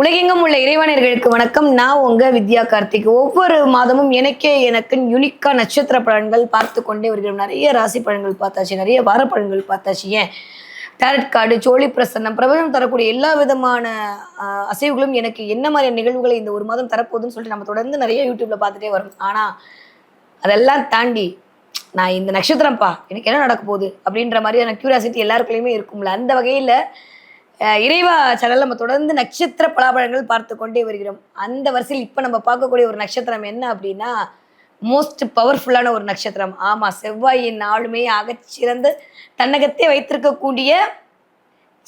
உலகெங்கும் உள்ள இறைவனர்களுக்கு வணக்கம். நான் உங்க வித்யா கார்த்திக். ஒவ்வொரு மாதமும் எனக்கே எனக்கு யுனிக்கா நட்சத்திர பலன்கள் பார்த்து கொண்டே வருகிறோம். நிறைய ராசி பலன்கள் பார்த்தாச்சு. நிறைய வார பலன்கள் பார்த்தாச்சு. ஏன்? டேரட் கார்டு சோழி பிரசன்னம் பிரபஞ்சம் தரக்கூடிய எல்லா விதமான அசைவுகளும் எனக்கு என்ன மாதிரியான நிகழ்வுகளை இந்த ஒரு மாதம் தரப்போகுதுன்னு சொல்லிட்டு நம்ம தொடர்ந்து நிறைய யூடியூப்ல பார்த்துட்டே வரும். ஆனா அதெல்லாம் தாண்டி நான் இந்த நட்சத்திரம்ப்பா எனக்கு என்ன நடக்க போகுது அப்படின்ற மாதிரியான கியூரியாசிட்டி எல்லாருக்குள்ளேயுமே இருக்கும்ல. அந்த வகையில் இறைவா சேனல் நம்ம தொடர்ந்து நட்சத்திர பலாபழங்கள் பார்த்து கொண்டே வருகிறோம். அந்த வரிசையில் இப்போ நம்ம பார்க்கக்கூடிய ஒரு நட்சத்திரம் என்ன அப்படின்னா மோஸ்ட் பவர்ஃபுல்லான ஒரு நட்சத்திரம். ஆமாம் செவ்வாயின் நாளுமே அகச்சிறந்து தன்னகத்தே வைத்திருக்கக்கூடிய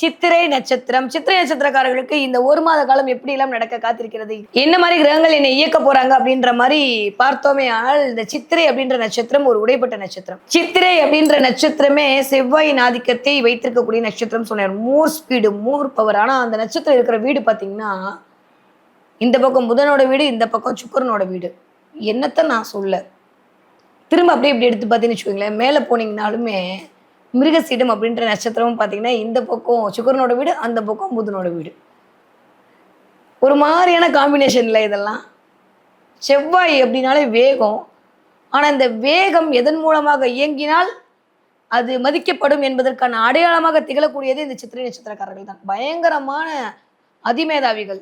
சித்திரை நட்சத்திரம். சித்திரை நட்சத்திரக்காரர்களுக்கு இந்த ஒரு மாத காலம் எப்படி எல்லாம் நடக்க காத்திருக்கிறது? என்ன மாதிரி கிரகங்கள் என்னை இயக்க போறாங்க அப்படின்ற மாதிரி பார்த்தோமே ஆனால் இந்த சித்திரை அப்படின்ற நட்சத்திரம் ஒரு உடைப்பட்ட நட்சத்திரம். சித்திரை அப்படின்ற நட்சத்திரமே செவ்வாயின் ஆதிக்கத்தை வைத்திருக்கக்கூடிய நட்சத்திரம் சொன்னார். மோர் ஸ்பீடு மோர் பவர் ஆனா அந்த நட்சத்திரம் இருக்கிற வீடு பாத்தீங்கன்னா இந்த பக்கம் புதனோட வீடு இந்த பக்கம் சுக்கரனோட வீடு. என்னத்தை நான் சொல்ல. திரும்ப அப்படியே இப்படி எடுத்து பார்த்தீங்கன்னு வச்சுக்கோங்களேன். மேலே போனீங்கனாலுமே மிருகசீடம் அப்படின்ற நட்சத்திரமும் பார்த்தீங்கன்னா இந்த பக்கம் சுக்கரனோட வீடு அந்த பக்கம் புதனோட வீடு. ஒரு மாதிரியான காம்பினேஷன்ல இதெல்லாம். செவ்வாய் அப்படின்னாலே வேகம். ஆனால் இந்த வேகம் எதன் மூலமாக இயங்கினால் அது மதிக்கப்படும் என்பதற்கான அடையாளமாக திகழக்கூடியது இந்த சித்திரை நட்சத்திரக்காரர்கள் தான். பயங்கரமான அதிமேதாவிகள்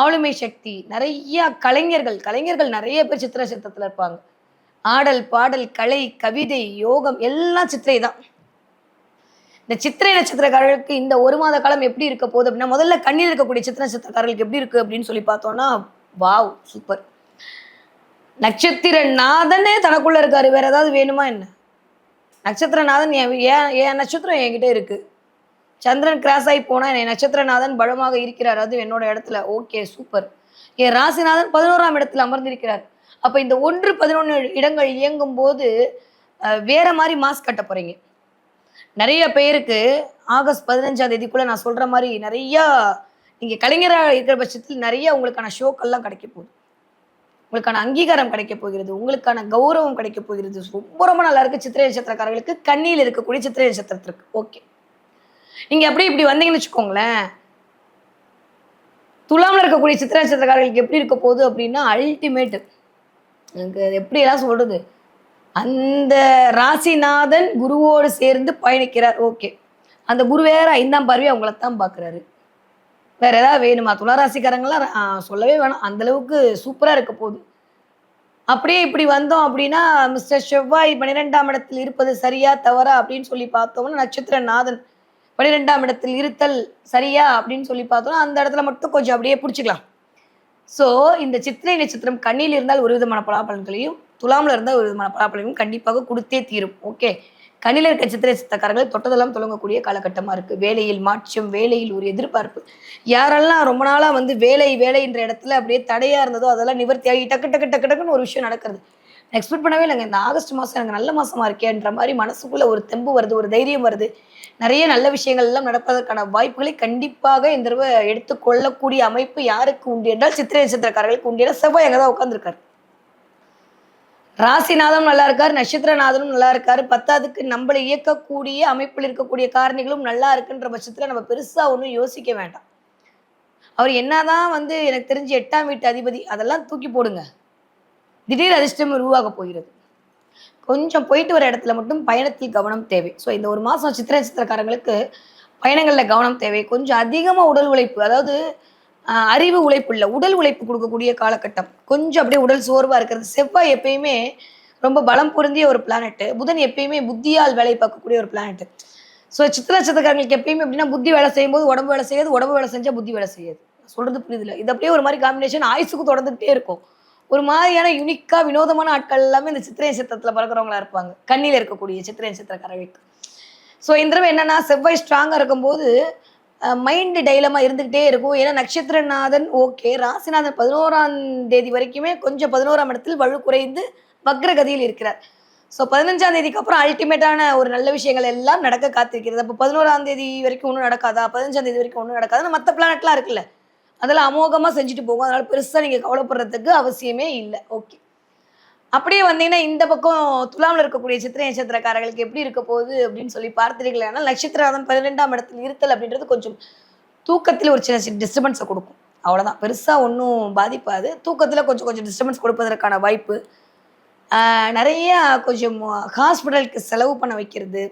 ஆளுமை சக்தி நிறைய கலைஞர்கள் கலைஞர்கள் நிறைய பேர் சித்திரை சித்திரத்தில் இருப்பாங்க. ஆடல் பாடல் கலை கவிதை யோகம் எல்லாம் சித்திரை தான். இந்த சித்திரை நட்சத்திரக்காரர்களுக்கு இந்த ஒரு மாத காலம் எப்படி இருக்க போகுது அப்படின்னா முதல்ல கண்ணில் இருக்கக்கூடிய சித்திர நட்சத்திரக்காரர்களுக்கு எப்படி இருக்கு அப்படின்னு சொல்லி பார்த்தோம்னா வாவ் சூப்பர் நட்சத்திர நாதனே தனக்குள்ள இருக்காரு. வேற ஏதாவது வேணுமா என்ன? நட்சத்திரநாதன் என் ஏன் என் நட்சத்திரம் என்கிட்ட இருக்கு. சந்திரன் கிராஸ் ஆகி போனா என் நட்சத்திரநாதன் பலமாக இருக்கிறார். அது என்னோட இடத்துல. ஓகே சூப்பர் என் ராசிநாதன் பதினோராம் இடத்துல அமர்ந்திருக்கிறார். அப்ப இந்த ஒன்று பதினொன்று இடங்கள் இயங்கும் போது வேற மாதிரி மாஸ்க் கட்ட போறீங்க. நிறைய பேருக்கு ஆகஸ்ட் பதினஞ்சாம் தேதிக்குள்ளே நான் சொல்கிற மாதிரி நிறையா நீங்கள் கலைஞராக இருக்கிற பட்சத்தில் நிறைய உங்களுக்கான ஷோக்கள்லாம் கிடைக்க போகுது. உங்களுக்கான அங்கீகாரம் கிடைக்க போகிறது உங்களுக்கான கௌரவம் கிடைக்க போகிறது. ரொம்ப ரொம்ப நல்லா இருக்குது சித்திரை நட்சத்திரக்காரர்களுக்கு கண்ணியில் இருக்கக்கூடிய சித்திரை நட்சத்திரத்திற்கு ஓகே. நீங்கள் அப்படியே இப்படி வந்தீங்கன்னு வச்சுக்கோங்களேன். துலாமில் இருக்கக்கூடிய சித்திரை நட்சத்திரக்காரர்களுக்கு எப்படி இருக்க போகுது அப்படின்னா அல்டிமேட் எனக்கு அது எப்படி எல்லாம் சொல்கிறது அந்த ராசிநாதன் குருவோடு சேர்ந்து பயணிக்கிறார். ஓகே. அந்த குரு வேற ஐந்தாம் பார்வையை அவங்கள தான் பார்க்குறாரு. வேற ஏதாவது வேணுமா? துளாராசிக்காரங்களாம் சொல்லவே வேணாம். அந்தளவுக்கு சூப்பராக இருக்க போகுது. அப்படியே இப்படி வந்தோம் அப்படின்னா மிஸ்டர் செவ்வாய் பன்னிரெண்டாம் இடத்தில் இருப்பது சரியா தவறா அப்படின்னு சொல்லி பார்த்தோம்னா நட்சத்திரநாதன் பன்னிரெண்டாம் இடத்தில் இருத்தல் சரியா அப்படின்னு சொல்லி பார்த்தோம்னா அந்த இடத்துல மட்டும் கொஞ்சம் அப்படியே பிடிச்சிக்கலாம். ஸோ இந்த சித்திரை நட்சத்திரம் கண்ணில் இருந்தால் ஒரு விதமான பலாபலன்களையும் துலாமில் இருந்தால் ஒரு விதமான பலாபலனையும் கண்டிப்பாக கொடுத்தே தீரும். ஓகே? கண்ணில இருக்க சித்திரை சித்தக்காரர்கள் தொட்டதெல்லாம் தொடங்கக்கூடிய காலகட்டமாக இருக்குது வேலையில் மாற்றம் வேலையில் ஒரு எதிர்பார்ப்பு. யாரெல்லாம் ரொம்ப நாளாக வந்து வேலை வேலைன்ற இடத்துல அப்படியே தடையாக இருந்ததோ அதெல்லாம் நிவர்த்தி ஆகி டக்கு டக்கு டக்கு டக்குன்னு ஒரு விஷயம் நடக்கிறது. எக்ஸ்பெக்ட் பண்ணவே இல்லைங்க. இந்த ஆகஸ்ட் மாதம் எனக்கு நல்ல மாதமாக இருக்கேன்ற மாதிரி மனசுக்குள்ளே ஒரு தெம்பு வருது ஒரு தைரியம் வருது. நிறைய நல்ல விஷயங்கள் எல்லாம் நடப்பதற்கான வாய்ப்புகளை கண்டிப்பாக இந்த தடவை எடுத்துக்கொள்ளக்கூடிய அமைப்பு யாருக்கு உண்டு என்றால் சித்திரை சித்திரக்காரர்களுக்கு உண்டு. ஏன்னா செவ்வாய் அங்கே தான் உட்காந்துருக்காரு ராசிநாதம் நல்லா இருக்கார் நட்சத்திரநாதனும் நல்லா இருக்காரு. பத்தாவதுக்கு நம்மளை இயக்கக்கூடிய அமைப்பில் இருக்கக்கூடிய காரணிகளும் நல்லா இருக்குன்ற பட்சத்தில் நம்ம பெருசாக ஒன்றும் யோசிக்க வேண்டாம். அவர் என்னதான் வந்து எனக்கு தெரிஞ்சு எட்டாம் வீட்டு அதிபதி அதெல்லாம் தூக்கி போடுங்க. திடீர் அதிர்ஷ்டம் உருவாக போகிறது. கொஞ்சம் போயிட்டு வர இடத்துல மட்டும் பயணத்தில் கவனம் தேவை. ஸோ இந்த ஒரு மாதம் சித்திர நட்சத்திரக்காரங்களுக்கு பயணங்களில் கவனம் தேவை. கொஞ்சம் அதிகமாக உடல் உழைப்பு அதாவது அறிவு உழைப்பு இல்லை உடல் உழைப்பு கொடுக்கக்கூடிய காலகட்டம். கொஞ்சம் அப்படியே உடல் சோர்வாக இருக்கிறது. செவ்வாய் எப்பயுமே ரொம்ப பலம் பொருந்திய ஒரு பிளானெட்டு புதன் எப்பயுமே புத்தியால் வேலை பார்க்கக்கூடிய ஒரு பிளானெட்டு ஸோ சித்திர சித்தக்காரங்களுக்கு எப்பயுமே எப்படின்னா புத்தி வேலை செய்யும்போது உடம்பு வேலை செய்யாது உடம்பு வேலை செஞ்சால் புத்தி வேலை செய்யாது. சொல்கிறது புரியுதுல? இது அப்படியே ஒரு மாதிரி காம்பினேஷன் ஆயுசுக்கு தொடர்ந்துகிட்டே இருக்கும். ஒரு மாதிரியான யுனிக்காக வினோதமான ஆட்கள் எல்லாமே இந்த சித்திரை சித்திரத்தில் பிறக்கிறவங்களா இருப்பாங்க. கண்ணில் இருக்கக்கூடிய சித்திரை சித்திரக்காரர்களுக்கு ஸோ இந்த தடவை என்னன்னா செவ்வாய் ஸ்ட்ராங்காக இருக்கும்போது மைண்டு டைலமாக இருந்துக்கிட்டே இருக்கும். ஏன்னா நட்சத்திரநாதன் ஓகே ராசிநாதன் பதினோராம் தேதி வரைக்குமே கொஞ்சம் பதினோராம் இடத்தில் வலு குறைந்து வக்ரகதியில் இருக்கிறார். ஸோ பதினஞ்சாம் தேதிக்கு அப்புறம் அல்டிமேட்டான ஒரு நல்ல விஷயங்கள் எல்லாம் நடக்க காத்திருக்கிறது. அப்போ பதினோராம் தேதி வரைக்கும் ஒன்றும் நடக்காதா? பதினஞ்சாம் தேதி வரைக்கும் ஒன்றும் நடக்காதா? மற்ற பிளானட்லாம் இருக்குல்ல. அதெல்லாம் அமோகமாக செஞ்சுட்டு போகும். அதனால் பெருசாக நீங்கள் கவலைப்படுறதுக்கு அவசியமே இல்லை. ஓகே அப்படியே வந்தீங்கன்னா இந்த பக்கம் துலாமில் இருக்கக்கூடிய சித்திரை நட்சத்திரக்காரர்களுக்கு எப்படி இருக்க போகுது அப்படின்னு சொல்லி பார்த்தீர்களானால் நட்சத்திரநாதன் பன்னிரெண்டாம் இடத்தில் இருத்தல் அப்படின்றது கொஞ்சம் தூக்கத்தில் ஒரு சின்ன டிஸ்டர்பன்ஸை கொடுக்கும். அவ்வளோதான் பெருசாக ஒன்றும் பாதிப்பாது. தூக்கத்தில் கொஞ்சம் கொஞ்சம் டிஸ்டர்பன்ஸ் கொடுப்பதற்கான வாய்ப்பு. நிறைய கொஞ்சம் ஹாஸ்பிட்டலுக்கு செலவு பண்ண வைக்கிறது.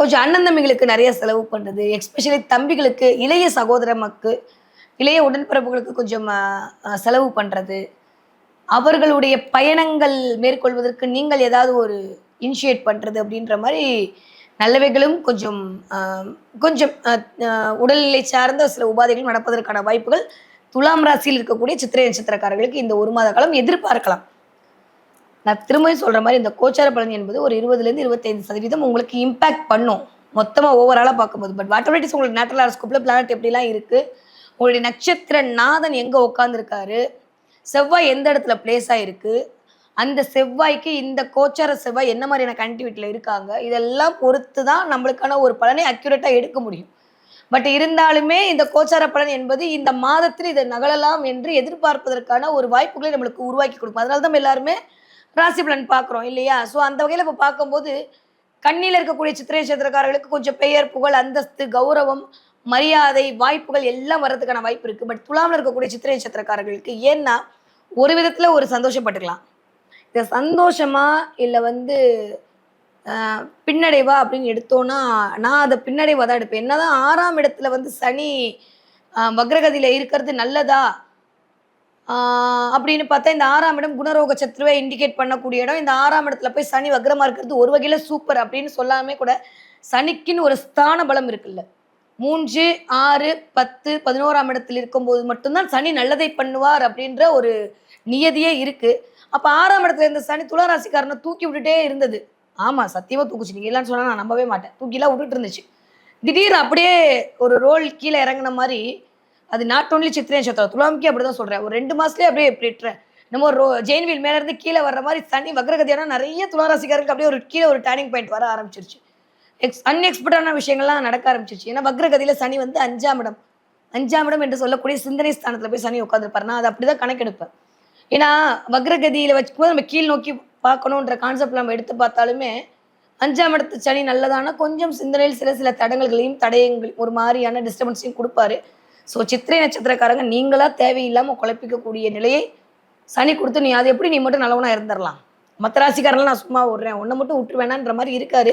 கொஞ்சம் அண்ணன் தம்பிகளுக்கு நிறைய செலவு பண்ணுறது எக்ஸ்பெஷலி தம்பிகளுக்கு இளைய சகோதரமக்கு இளைய உடன்பிறப்புகளுக்கு கொஞ்சம் செலவு பண்ணுறது அவர்களுடைய பயணங்கள் மேற்கொள்வதற்கு நீங்கள் ஏதாவது ஒரு இனிஷியேட் பண்ணுறது அப்படின்ற மாதிரி நல்லவைகளும் கொஞ்சம் கொஞ்சம் உடல்நிலை சார்ந்த சில உபாதைகள் நடப்பதற்கான வாய்ப்புகள் துலாம் ராசியில் இருக்கக்கூடிய சித்திரை நட்சத்திரக்காரர்களுக்கு இந்த ஒரு மாத காலம் எதிர்பார்க்கலாம். நான் திரும்பவும் சொல்கிற மாதிரி இந்த கோச்சார பலன் என்பது ஒரு இருபதுலேருந்து இருபத்தைந்து சதவீதம் உங்களுக்கு இம்பாக்ட் பண்ணும். மொத்தமாக ஓவராலாக பார்க்கும்போது. பட் வாட்டர் உங்களுக்கு நேட்டரல் ஹாரோஸ்கோப்பில் பிளானட் எப்படிலாம் இருக்குது உங்களுடைய நட்சத்திர நாதன் எங்கே உட்காந்துருக்காரு செவ்வாய் எந்த இடத்துல பிளேஸ் ஆயிருக்கு அந்த செவ்வாய்க்கு இந்த கோச்சார செவ்வாய் என்ன மாதிரியான கனெக்டிவிட்டியில் இருக்காங்க? இதெல்லாம் பொறுத்து தான் நம்மளுக்கான ஒரு பலனை அக்யூரேட்டாக எடுக்க முடியும். பட் இருந்தாலுமே இந்த கோச்சார பலன் என்பது இந்த மாதத்தில் இதை நகலலாம் என்று எதிர்பார்ப்பதற்கான ஒரு வாய்ப்புகளை நம்மளுக்கு உருவாக்கி கொடுக்கும். அதனால தான் எல்லாருமே ராசி பலன் பார்க்குறோம் இல்லையா? ஸோ அந்த வகையில் இப்போ பார்க்கும்போது கண்ணியில் இருக்கக்கூடிய சித்திரை நட்சத்திரக்காரர்களுக்கு கொஞ்சம் பெயர் புகழ் அந்தஸ்து கௌரவம் மரியாதை வாய்ப்புகள் எல்லாம் வர்றதுக்கான வாய்ப்பு இருக்குது பட் துலாமில் இருக்கக்கூடிய சித்திரை நட்சத்திரக்காரர்களுக்கு ஏன்னா ஒரு விதத்தில் ஒரு சந்தோஷப்பட்டுக்கலாம். இந்த சந்தோஷமா இல்லை வந்து பின்னடைவா அப்படின்னு எடுத்தோன்னா நான் அதை பின்னடைவாக தான் எடுப்பேன். என்னதான் ஆறாம் இடத்துல வந்து சனி வக்ரகதியில் இருக்கிறது நல்லதா? அப்படின்னு பார்த்தா இந்த ஆறாம் இடம் குணரோக சத்ருவை இண்டிகேட் பண்ணக்கூடிய இடம். இந்த ஆறாம் இடத்துல போய் சனி வக்ரமாக இருக்கிறது ஒரு வகையில் சூப்பர் அப்படின்னு சொல்லாமே கூட சனிக்குன்னு ஒரு ஸ்தான பலம் இருக்குல்ல. மூன்று ஆறு பத்து பதினோராம் இடத்தில் இருக்கும்போது மட்டும்தான் சனி நல்லதை பண்ணுவார் அப்படின்ற ஒரு நியதியே இருக்கு. அப்போ ஆறாம் இடத்துல இருந்த சனி துளராசிக்காரனை தூக்கி விட்டுட்டே இருந்தது. ஆமா சத்தியமா தூக்குச்சு. நீங்க இல்லைன்னு சொன்னா நான் நம்பவே மாட்டேன். தூக்கிலாம் விட்டுட்டு இருந்துச்சு. திடீர்னு அப்படியே ஒரு ரோல் கீழே இறங்குன மாதிரி அது நாட் ஒன்லி சித்திரை நட்சத்திரம் அப்படி அப்படிதான் சொல்றேன். ஒரு ரெண்டு மாசத்துலயே அப்படியே எப்படி நம்ம ரோ ஜெயின்வில் மேல இருந்து கீழே வர்ற மாதிரி சனி வக்ரகதியான நிறைய துளாராசிக்காரருக்கு அப்படியே ஒரு கீழே ஒரு டேர்னிங் பாயிண்ட் வர ஆரம்பிச்சிருச்சு. எக்ஸ் அன்எக்ஸ்பெக்டான விஷயங்கள்லாம் நடக்க ஆரம்பிச்சிருச்சு. ஏன்னா வக்ரகதியில சனி வந்து அஞ்சாம் இடம். அஞ்சாம் இடம் என்று சொல்லக்கூடிய சிந்தனை ஸ்தானத்துல போய் சனி உட்காந்துருப்பாரு நான் அதை அப்படிதான் கணக்கெடுப்பேன். ஏன்னா வக்ரகதியில் வச்சுக்கும்போது நம்ம கீழ் நோக்கி பார்க்கணுன்ற கான்செப்ட் நம்ம எடுத்து பார்த்தாலுமே அஞ்சாம் இடத்து சனி நல்லதானா கொஞ்சம் சிந்தனையில் சில சில தடங்கல்களையும் தடயங்கள் ஒரு மாதிரியான டிஸ்டர்பன்ஸையும் கொடுப்பாரு. ஸோ சித்திரை நட்சத்திரக்காரங்க நீங்களாக தேவையில்லாமல் குழப்பிக்கக்கூடிய நிலையை சனி கொடுத்து நீ அது எப்படி நீ மட்டும் நல்லவனா இருந்துடலாம் மற்ற ராசிக்காரெல்லாம் நான் சும்மா விட்றேன். ஒன்றை மட்டும் விட்டுருவேனான்ற மாதிரி இருக்காரு.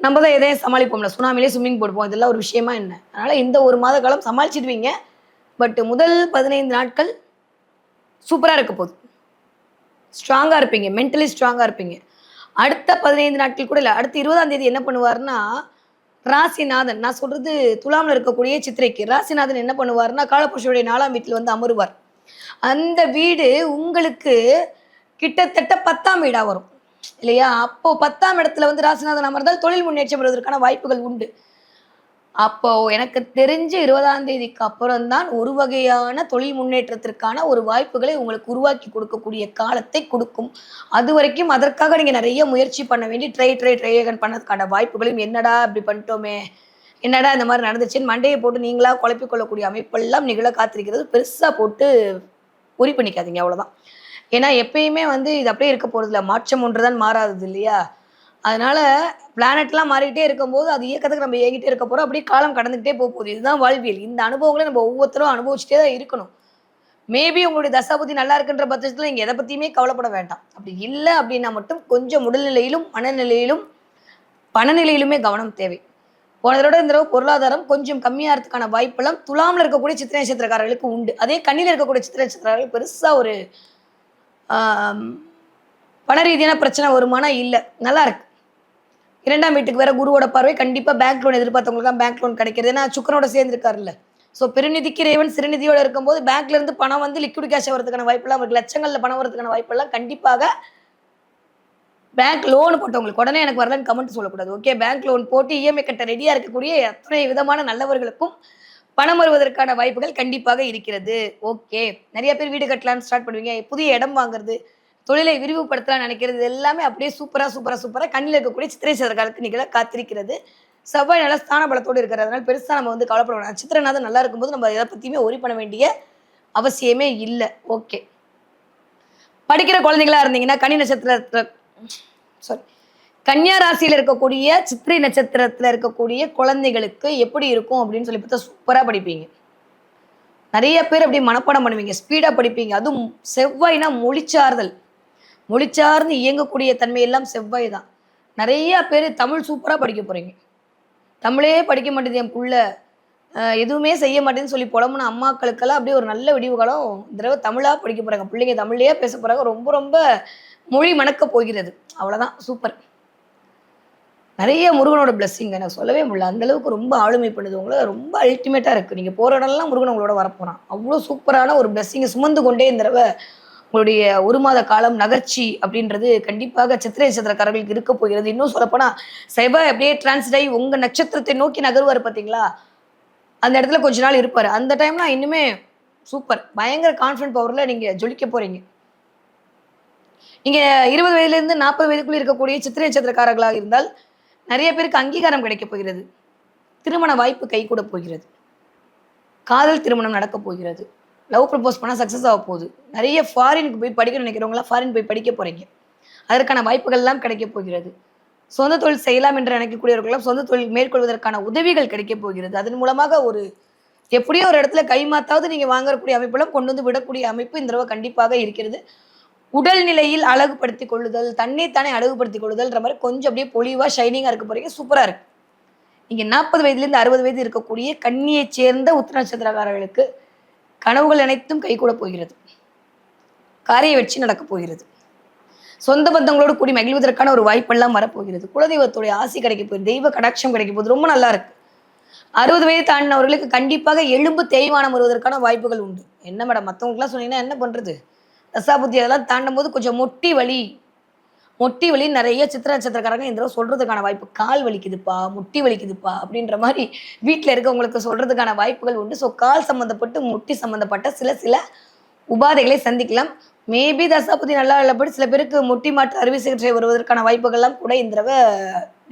நம்ம தான் எதையும் சமாளிப்போம்ல. சுனாமிலே ஸ்விம்மிங் போடுவோம். இதெல்லாம் ஒரு விஷயமா என்ன? அதனால் இந்த ஒரு மாத காலம் சமாளிச்சிடுவீங்க. பட் முதல் பதினைந்து நாட்கள் சூப்பராக இருக்க போகுது. ஸ்ட்ராங்காக இருப்பீங்க. மென்டலி ஸ்ட்ராங்காக இருப்பீங்க. அடுத்த பதினைந்து நாட்கள் கூட இல்லை அடுத்த இருபதாம் தேதி என்ன பண்ணுவார்னா ராசிநாதன் நான் சொல்றது துலாமில் இருக்கக்கூடிய சித்திரைக்கு ராசிநாதன் என்ன பண்ணுவார்னா காலபுருஷனுடைய நாலாம் வீட்டில் வந்து அமருவார். அந்த வீடு உங்களுக்கு கிட்டத்தட்ட பத்தாம் வீடாக வரும். இல்லையா? அப்போ பத்தாம் இடத்துல வந்து ராசிநாதன் அமர்ந்தால் தொழில் முன்னேற்றம் வருவதற்கான வாய்ப்புகள் உண்டு. அப்போ எனக்கு தெரிஞ்சு இருபதாம் தேதிக்கு அப்புறம் தான் ஒரு வகையான தொழில் முன்னேற்றத்திற்கான ஒரு வாய்ப்புகளை உங்களுக்கு உருவாக்கி கொடுக்கக்கூடிய காலத்தை கொடுக்கும். அது வரைக்கும் அதற்காக நீங்க நிறைய முயற்சி பண்ண வேண்டி ட்ரை ட்ரை ட்ரை பண்ணதுக்கான வாய்ப்புகளும் என்னடா இப்படி பண்ணிட்டோமே? என்னடா இந்த மாதிரி நடந்துச்சுன்னு மண்டையை போட்டு நீங்களா குழப்பிக்கொள்ளக்கூடிய அமைப்பெல்லாம் நிகழ காத்திருக்கிறது பெருசா போட்டு உரி பண்ணிக்காதீங்க அவ்வளவுதான். ஏன்னா எப்பயுமே வந்து இது அப்படியே இருக்க போறதில்ல. மாற்றம் ஒன்று தான் மாறாதது இல்லையா? அதனால பிளானட்லாம் மாறிக்கிட்டே இருக்கும்போது அது இயக்கத்துக்கு நம்ம இயங்கிட்டே இருக்க போகிறோம் அப்படியே காலம் கடந்துக்கிட்டே போக போகுது. இதுதான் வாழ்வியல். இந்த அனுபவங்களை நம்ம ஒவ்வொருத்தரும் அனுபவிச்சுட்டே தான் இருக்கணும். மேபி உங்களுடைய தசாபதி நல்லா இருக்குன்ற பட்சத்தில் நீங்கள் எதை பற்றியுமே கவலைப்பட வேண்டாம். அப்படி இல்லை அப்படின்னா மட்டும் கொஞ்சம் உடல்நிலையிலும் மனநிலையிலும் பணநிலையிலுமே கவனம் தேவை. போன தடவை இந்த தடவை பொருளாதாரம் கொஞ்சம் கம்மியாகிறதுக்கான வாய்ப்பெல்லாம் துலாமில் இருக்கக்கூடிய சித்திர நட்சத்திரக்காரர்களுக்கு உண்டு. அதே கண்ணில் இருக்கக்கூடிய சித்திர நட்சத்திரக்காரர்கள் பெருசாக ஒரு பண ரீதியான பிரச்சனை வருமானா இல்லை. நல்லா இருக்கு. இரண்டாம் வீட்டுக்கு வேற குருவோட பார்வை. கண்டிப்பாக பேங்க் லோன் எதிர்பார்த்தவங்களுக்கு தான் பேங்க் லோன் கிடைக்கிறது. ஏன்னா சுக்கரனோட சேர்ந்துருக்காருல்ல. ஸோ பெருநிதிக்கு ரேவன் சிறுநிதியோட இருக்கும்போது பேங்க்லேருந்து பணம் வந்து லிக்விட் கேஷ் வரதுக்கான வாய்ப்பெல்லாம் அவருக்கு லட்சங்களில் பணம் வரதுக்கான வாய்ப்பெல்லாம் கண்டிப்பாக பேங்க் லோன் போட்டவங்களுக்கு உடனே எனக்கு வரலன்னு கமெண்ட் சொல்லக்கூடாது. ஓகே பேங்க் லோன் போட்டு இஎம்ஐ கட்ட ரெடியாக இருக்கக்கூடிய அத்தனை விதமான நல்லவர்களுக்கும் பணம் வருவதற்கான வாய்ப்புகள் கண்டிப்பாக இருக்கிறது. ஓகே நிறைய பேர் வீடு கட்டலாம்னு ஸ்டார்ட் பண்ணுவீங்க. புதிய இடம் வாங்குறது தொழிலை விரிவுபடுத்தலாம் நினைக்கிறது எல்லாமே அப்படியே சூப்பராக சூப்பராக சூப்பராக கண்ணில் இருக்கக்கூடிய சித்திரை சதகாலத்துக்கு நிகழ காத்திருக்கிறது. செவ்வாய் நல்லா ஸ்தான பலத்தோடு இருக்கிறதுனால பெருசாக நம்ம வந்து கவலைப்பட வேண்டாம் நட்சத்திரநாதன் நல்லா இருக்கும்போது நம்ம எதை பற்றியுமே ஒரி பண்ண வேண்டிய அவசியமே இல்லை. ஓகே படிக்கிற குழந்தைங்களா இருந்தீங்கன்னா கனி நட்சத்திரத்தில் சாரி கன்னியா ராசியில் இருக்கக்கூடிய சித்திரை நட்சத்திரத்தில் இருக்கக்கூடிய குழந்தைகளுக்கு எப்படி இருக்கும் அப்படின்னு சொல்லி பார்த்தா சூப்பராக படிப்பீங்க. நிறைய பேர் அப்படி மனப்பாடம் பண்ணுவீங்க. ஸ்பீடாக படிப்பீங்க. அதுவும் செவ்வாய்னா மொழிச்சார்தல் மொழிச்சார்ந்து இயங்கக்கூடிய தன்மையெல்லாம் செவ்வாய் தான் நிறைய பேர் தமிழ் சூப்பராக படிக்க போகிறீங்க தமிழே படிக்க மாட்டேது என் புள்ள. எதுவுமே செய்ய மாட்டேன்னு சொல்லி புலம்புன அம்மாக்களுக்கெல்லாம் அப்படியே ஒரு நல்ல விடிவு காலம் இந்த தடவை தமிழாக படிக்க போகிறாங்க பிள்ளைங்க தமிழ்லேயே பேச போகிறாங்க ரொம்ப ரொம்ப மொழி மணக்க போகிறது. அவ்வளோதான் சூப்பர் நிறைய முருகனோட blessing. எனக்கு சொல்லவே முடியல. அந்த அளவுக்கு ரொம்ப ஆளுமை பண்ணுது உங்களை. ரொம்ப அல்டிமேட்டாக இருக்குது நீங்கள் போகிற இடம்லாம் முருகன் உங்களோட வரப்போகிறான் அவ்வளோ சூப்பரான ஒரு பிளஸ்ஸிங்கை சுமந்து கொண்டே இந்த தடவை உங்களுடைய ஒரு மாத காலம் நகர்ச்சி அப்படின்றது கண்டிப்பாக சித்திரை நட்சத்திரக்காரர்களுக்கு இருக்க போகிறது. இன்னும் சொல்லப்போனால் செவ்வாய் அப்படியே டிரான்ஸ்ட் ஆகி உங்கள் நட்சத்திரத்தை நோக்கி நகருவார் பார்த்தீங்களா? அந்த இடத்துல கொஞ்ச நாள் இருப்பார். அந்த டைம்லாம் இன்னுமே சூப்பர் பயங்கர கான்ஃபிடன்ட் பவரில் நீங்கள் ஜொலிக்க போகிறீங்க நீங்கள் இருபது வயதுலேருந்து நாற்பது வயதுக்குள்ளே இருக்கக்கூடிய சித்திரை நட்சத்திரக்காரர்களாக இருந்தால் நிறைய பேருக்கு அங்கீகாரம் கிடைக்க போகிறது. திருமண வாய்ப்பு கைகூட போகிறது. காதல் திருமணம் நடக்க போகிறது. லவ் ப்ரப்போஸ் பண்ணால் சக்ஸஸ் ஆக போகுது. நிறைய ஃபாரினுக்கு போய் படிக்க நினைக்கிறவங்களாம் ஃபாரின் போய் படிக்க போகிறீங்க அதற்கான வாய்ப்புகள் எல்லாம் கிடைக்க போகிறது. சொந்த தொழில் செய்யலாம் என்று நினைக்கக்கூடியவர்களும் சொந்த தொழில் மேற்கொள்வதற்கான உதவிகள் கிடைக்க போகிறது. அதன் மூலமாக ஒரு எப்படியோ ஒரு இடத்துல கைமாத்தாவது நீங்கள் வாங்கக்கூடிய அமைப்பெல்லாம் கொண்டு வந்து விடக்கூடிய அமைப்பு இந்த தடவை கண்டிப்பாக இருக்கிறது. உடல் நிலையில் அழகுபடுத்தி கொள்ளுதல் தன்னை தானே அழகுபடுத்தி கொள்ளுதல்ன்ற மாதிரி கொஞ்சம் அப்படியே பொலிவாக ஷைனிங்காக இருக்க போகிறீங்க சூப்பராக இருக்கு. இங்கே நாற்பது வயதுலேருந்து அறுபது வயது இருக்கக்கூடிய கண்ணியை சேர்ந்த உத்திர நட்சத்திரக்காரர்களுக்கு கனவுகள் அனைத்தும் கைகூட போகிறது. காரிய வெற்றி நடக்கப் போகிறது. சொந்த பந்தங்களோடு கூடி மகிழ்வதற்கான ஒரு வாய்ப்பெல்லாம் வரப்போகிறது. குலதெய்வத்துடைய ஆசி கிடைக்க போகுது. தெய்வ கடாட்சம் கிடைக்க போகுது. ரொம்ப நல்லா இருக்கு. அறுபது வயது தாண்டினவர்களுக்கு கண்டிப்பாக எலும்பு தேய்மானம் வருவதற்கான வாய்ப்புகள் உண்டு. என்ன மேடம் மற்றவங்களுக்குலாம் சொன்னீங்கன்னா என்ன பண்ணுறது தசாபுத்தி அதெல்லாம் தாண்டும் போது கொஞ்சம் மொட்டி வலி முட்டி வலி நிறைய சித்திர நட்சத்திரக்காரங்க இந்த தடவை சொல்றதுக்கான வாய்ப்பு கால் வலிக்குதுப்பா முட்டி வலிக்குதுப்பா அப்படின்ற மாதிரி வீட்டில் இருக்கவங்களுக்கு சொல்றதுக்கான வாய்ப்புகள் உண்டு. ஸோ கால் சம்மந்தப்பட்டு முட்டி சம்மந்தப்பட்ட சில சில உபாதைகளை சந்திக்கலாம். மேபி தசாபதி நல்லா உள்ளபடி சில பேருக்கு முட்டி மாற்று அறுவை சிகிச்சை வருவதற்கான வாய்ப்புகள்லாம் கூட இந்த தடவை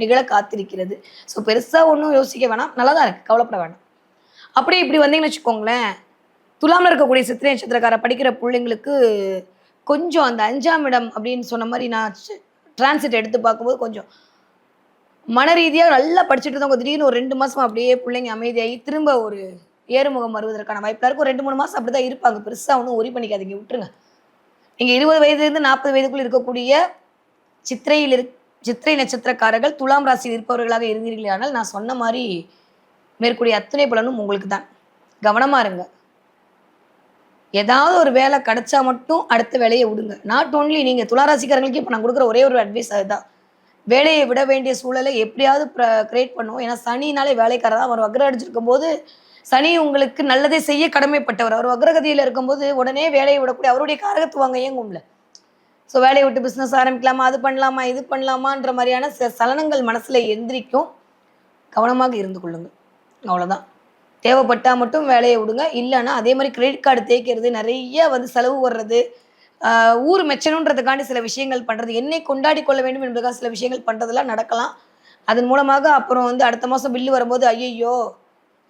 நிகழ காத்திருக்கிறது. ஸோ பெருசாக ஒன்றும் யோசிக்க வேணாம். நல்லா தான் இருக்குது கவலைப்பட வேணாம். அப்படியே இப்படி வந்தீங்கன்னு வச்சுக்கோங்களேன். துலாமில் இருக்கக்கூடிய சித்திரை நட்சத்திரக்கார படிக்கிற பிள்ளைங்களுக்கு கொஞ்சம் அந்த அஞ்சாம் இடம் அப்படின்னு சொன்ன மாதிரி நான் டிரான்சிட் எடுத்து பார்க்கும்போது கொஞ்சம் மன ரீதியாக நல்லா படிச்சுட்டு இருந்தவங்க திடீர்னு ஒரு ரெண்டு மாதம் அப்படியே பிள்ளைங்க அமைதியாகி திரும்ப ஒரு ஏறுமுகம் வருவதற்கான வாய்ப்பாக இருக்கும். ரெண்டு மூணு மாதம் அப்படி தான் இருப்பாங்க. பெருசாக ஒன்றும் ஒரி பண்ணிக்காதீங்க. விட்டுருங்க. நீங்கள் இருபது வயதுலேருந்து நாற்பது வயதுக்குள் இருக்கக்கூடிய சித்திரையில் இரு சித்திரை நட்சத்திரக்காரர்கள் துலாம் ராசியில் இருப்பவர்களாக இருந்தீர்களானால் நான் சொன்ன மாதிரி மேற்கூடிய அத்தனை பலனும் உங்களுக்கு தான் கவனமாக இருங்க. ஏதாவது ஒரு வேலை கிடைச்சா மட்டும் அடுத்த வேலையை விடுங்க. நாட் ஓன்லி நீங்கள் துளாராசிக்காரங்களுக்கு இப்போ நான் கொடுக்குற ஒரே ஒரு அட்வைஸ் அதுதான். வேலையை விட வேண்டிய சூழலை எப்படியாவது கிரியேட் பண்ணுவோம். ஏன்னா சனினாலே வேலைக்காரர் தான். அவர் வக்ர அடிச்சிருக்கும் போது சனி உங்களுக்கு நல்லதை செய்ய கடமைப்பட்டவர். அவர் வக்ரகதியில் இருக்கும்போது உடனே வேலையை விடக்கூடிய அவருடைய காரகத்துவாங்க இயங்கும்ல. ஸோ வேலையை விட்டு பிஸ்னஸ் ஆரம்பிக்கலாமா? அது பண்ணலாமா? இது பண்ணலாமான்ற மாதிரியான சலனங்கள் மனசில் எந்திரிக்கும். கவனமாக இருந்து கொள்ளுங்கள் அவ்வளோதான் தேவைப்பட்டால் மட்டும் வேலையை விடுங்க. இல்லைன்னா அதே மாதிரி கிரெடிட் கார்டு தேய்க்கிறது நிறைய வந்து செலவு வர்றது. ஊர் மெச்சணுன்றதுக்காண்டி சில விஷயங்கள் பண்ணுறது என்னை கொண்டாடி கொள்ள வேண்டும் என்பதுக்காக சில விஷயங்கள் பண்ணுறதெல்லாம் நடக்கலாம். அதன் மூலமாக அப்புறம் வந்து அடுத்த மாதம் பில்லு வரும்போது ஐயையோ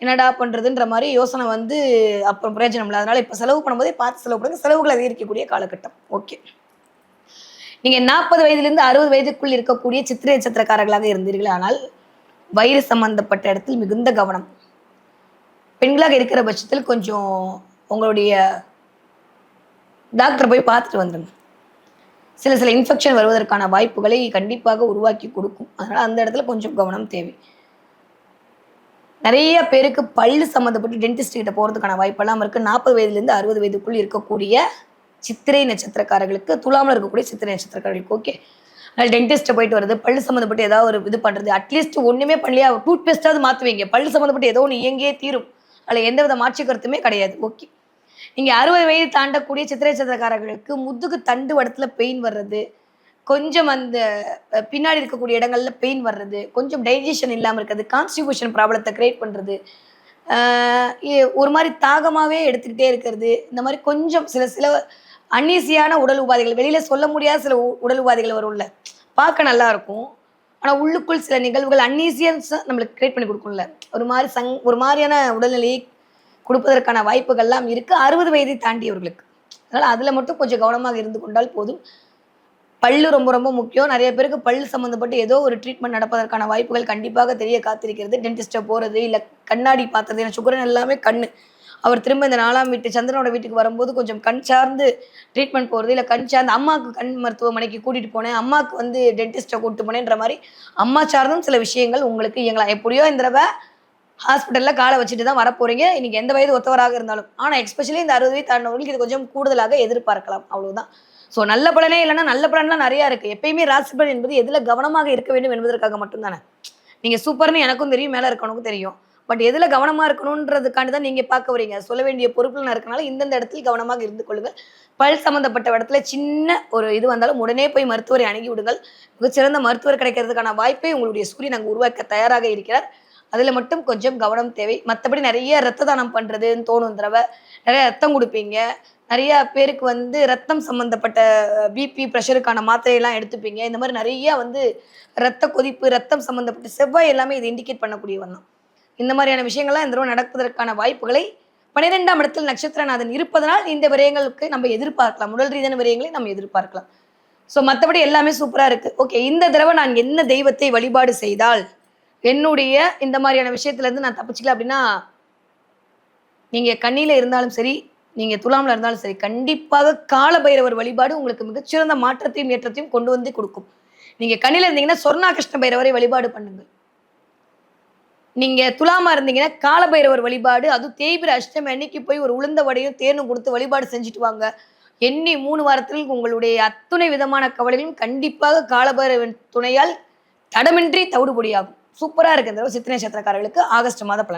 என்னடா பண்ணுறதுன்ற மாதிரி யோசனை வந்து அப்புறம் பிரயோஜனம் இல்லை. அதனால் இப்போ செலவு பண்ணும்போதே பார்த்து செலவு பண்ணுங்க. செலவுகள் அதிகரிக்கக்கூடிய காலகட்டம். ஓகே. நீங்கள் நாற்பது வயதுலேருந்து அறுபது வயதுக்குள் இருக்கக்கூடிய சித்திரை நட்சத்திரக்காரர்களாக இருந்தீர்கள் ஆனால் வயிறு சம்பந்தப்பட்ட இடத்தில் மிகுந்த கவனம். பெண்களாக இருக்கிற பட்சத்தில் கொஞ்சம் உங்களுடைய டாக்டர் போய் பார்த்துட்டு வந்துடுங்க சில சில இன்ஃபெக்ஷன் வருவதற்கான வாய்ப்புகளை கண்டிப்பாக உருவாக்கி கொடுக்கும். அதனால் அந்த இடத்துல கொஞ்சம் கவனம் தேவை. நிறைய பேருக்கு பல்லு சம்மந்தப்பட்டு டென்டிஸ்ட் கிட்ட போகிறதுக்கான வாய்ப்பெல்லாம் இருக்குது நாற்பது வயதுலேருந்து அறுபது வயதுக்குள் இருக்கக்கூடிய சித்திரை நட்சத்திரக்காரர்களுக்கு துலாமில் இருக்கக்கூடிய சித்திரை நட்சத்திரக்காரர்களுக்கு ஓகே அதனால் டென்டிஸ்ட்டை போயிட்டு வருது பல்லு சம்மந்தப்பட்டு ஏதாவது ஒரு இது பண்ணுறது அட்லீஸ்ட் ஒன்றுமே பண்ணலையா? டூத் பேஸ்ட்டாவது மாற்றுவீங்க பல்லு சம்மந்தப்பட்டு ஏதோ ஒன்று இயங்கியே தீரும். அதில் எந்த வித மாற்று கருத்துமே கிடையாது. ஓகே. நீங்கள் அறுபது வயது தாண்டக்கூடிய சித்திரை சித்திரக்காரர்களுக்கு முதுகு தண்டு வடத்தில் பெயின் வர்றது கொஞ்சம் அந்த பின்னாடி இருக்கக்கூடிய இடங்கள்ல பெயின் வர்றது கொஞ்சம் டைஜஷன் இல்லாமல் இருக்கிறது கான்ஸ்டிபியூஷன் ப்ராப்ளத்தை க்ரியேட் பண்ணுறது ஒரு மாதிரி தாகமாகவே எடுத்துக்கிட்டே இருக்கிறது இந்த மாதிரி கொஞ்சம் சில சில அன்னீசியான உடல் உபாதைகள் வெளியில் சொல்ல முடியாத சில உ- உடல் உபாதைகள் வரும்ல பார்க்க நல்லா இருக்கும். ஆனால் உள்ளுக்குள் சில நிகழ்வுகள் அன்னீசியன்ஸ் நம்மளுக்கு கிரியேட் பண்ணி கொடுக்கும்ல. ஒரு மாதிரி சங் ஒரு மாதிரியான உடல்நிலையை கொடுப்பதற்கான வாய்ப்புகள்லாம் இருக்குது அறுபது வயதை தாண்டியவர்களுக்கு. அதனால் அதில் மட்டும் கொஞ்சம் கவனமாக இருந்து கொண்டால் போதும். பல்லு ரொம்ப ரொம்ப முக்கியம். நிறைய பேருக்கு பல் சம்மந்தப்பட்டு ஏதோ ஒரு ட்ரீட்மெண்ட் நடப்பதற்கான வாய்ப்புகள் கண்டிப்பாக தெரிய காத்திருக்கிறது. டென்டிஸ்ட்டை போகிறது இல்லை கண்ணாடி பார்த்துறது ஏன்னா சுகரன் எல்லாமே கண்ணு. அவர் திரும்ப இந்த நாலாம் வீட்டு சந்திரனோட வீட்டுக்கு வரும்போது கொஞ்சம் கண் சார்ந்து ட்ரீட்மெண்ட் போகிறது இல்லை கண் சார்ந்து அம்மாவுக்கு கண் மருத்துவமனைக்கு கூட்டிகிட்டு போனேன் அம்மாவுக்கு வந்து டென்டிஸ்ட்டை கூட்டிட்டு போனேன்ற மாதிரி அம்மா சார்ந்தும் சில விஷயங்கள் உங்களுக்கு இயங்கலாம் எப்படியோ இந்த தடவை ஹாஸ்பிட்டலில் காலை வச்சுட்டு தான் வரப்போறீங்க. இன்னைக்கு எந்த வயது ஒத்தவராக இருந்தாலும் ஆனால் எக்ஸ்பெஷலி இந்த அறுபது வயது தாண்டவங்களுக்கு இது கொஞ்சம் கூடுதலாக எதிர்பார்க்கலாம் அவ்வளோதான் ஸோ நல்ல பலனே இல்லைன்னா நல்ல பலன்லாம் நிறையா இருக்குது எப்பயுமே ராசி பலன் என்பது எதில் கவனமாக இருக்க வேண்டும் என்பதற்காக மட்டும்தானே. நீங்கள் சூப்பர்னு எனக்கும் தெரியும் மேலே இருக்கவனுக்கும் தெரியும். பட் எதில் கவனமாக இருக்கணுன்றதுக்காண்டி தான் நீங்கள் பார்க்க வரீங்க. சொல்ல வேண்டிய பொறுப்பில் இருக்கனால இந்தந்த இடத்துல கவனமாக இருந்து கொள்ளுங்கள். பல் சம்மந்தப்பட்ட இடத்துல சின்ன ஒரு இது வந்தாலும் உடனே போய் மருத்துவரை அணுகி விடுங்கள். மிகச்சிறந்த மருத்துவர் கிடைக்கிறதுக்கான வாய்ப்பை உங்களுடைய சூரியன் அங்கே உருவாக்க தயாராக இருக்கிறார். அதில் மட்டும் கொஞ்சம் கவனம் தேவை. மற்றபடி நிறைய ரத்த தானம் பண்ணுறதுன்னு தோணும் தடவை. நிறைய ரத்தம் கொடுப்பீங்க. நிறைய பேருக்கு வந்து ரத்தம் சம்மந்தப்பட்ட பிபி ப்ரெஷருக்கான மாத்திரையெல்லாம் எடுத்துப்பீங்க. இந்த மாதிரி நிறைய வந்து ரத்த கொதிப்பு ரத்தம் சம்மந்தப்பட்ட செவ்வாய் எல்லாமே இது இண்டிகேட் பண்ணக்கூடிய வண்ணம் இந்த மாதிரியான விஷயங்கள்லாம் இந்த தடவை நடப்பதற்கான வாய்ப்புகளை பன்னிரெண்டாம் இடத்தில் நட்சத்திரநாதன் இருப்பதனால் இந்த விரயங்களுக்கு நம்ம எதிர்பார்க்கலாம். உடல் ரீதியான விரயங்களை நம்ம எதிர்பார்க்கலாம். ஸோ மற்றபடி எல்லாமே சூப்பராக இருக்கு. ஓகே இந்த தடவை நான் என்ன தெய்வத்தை வழிபாடு செய்தால் என்னுடைய இந்த மாதிரியான விஷயத்துலேருந்து நான் தப்பிச்சிக்கல அப்படின்னா நீங்கள் கண்ணியில் இருந்தாலும் சரி நீங்கள் துலாமில் இருந்தாலும் சரி கண்டிப்பாக கால பைரவர் வழிபாடு உங்களுக்கு மிகச்சிறந்த மாற்றத்தையும் ஏற்றத்தையும் கொண்டு வந்து கொடுக்கும். நீங்கள் கண்ணியில் இருந்தீங்கன்னா சொர்ணா கிருஷ்ண பைரவரை வழிபாடு பண்ணுங்கள். நீங்க துலாமா இருந்தீங்கன்னா கால பைரவர் வழிபாடு அதுவும் தேய்பிர அஷ்டமி அன்னைக்கு போய் ஒரு உளுந்த வடையும் தேனும் கொடுத்து வழிபாடு செஞ்சுட்டு வாங்க. எண்ணி மூணு வாரத்தில் உங்களுடைய அத்துணை விதமான கவலைகளும் கண்டிப்பாக காலபைரவன் துணையால் தடமின்றி தவிடுபொடியாகும். சூப்பரா இருக்கு இந்த சித்திரை நட்சத்திரக்காரர்களுக்கு. ஆகஸ்ட் மாத பலன்.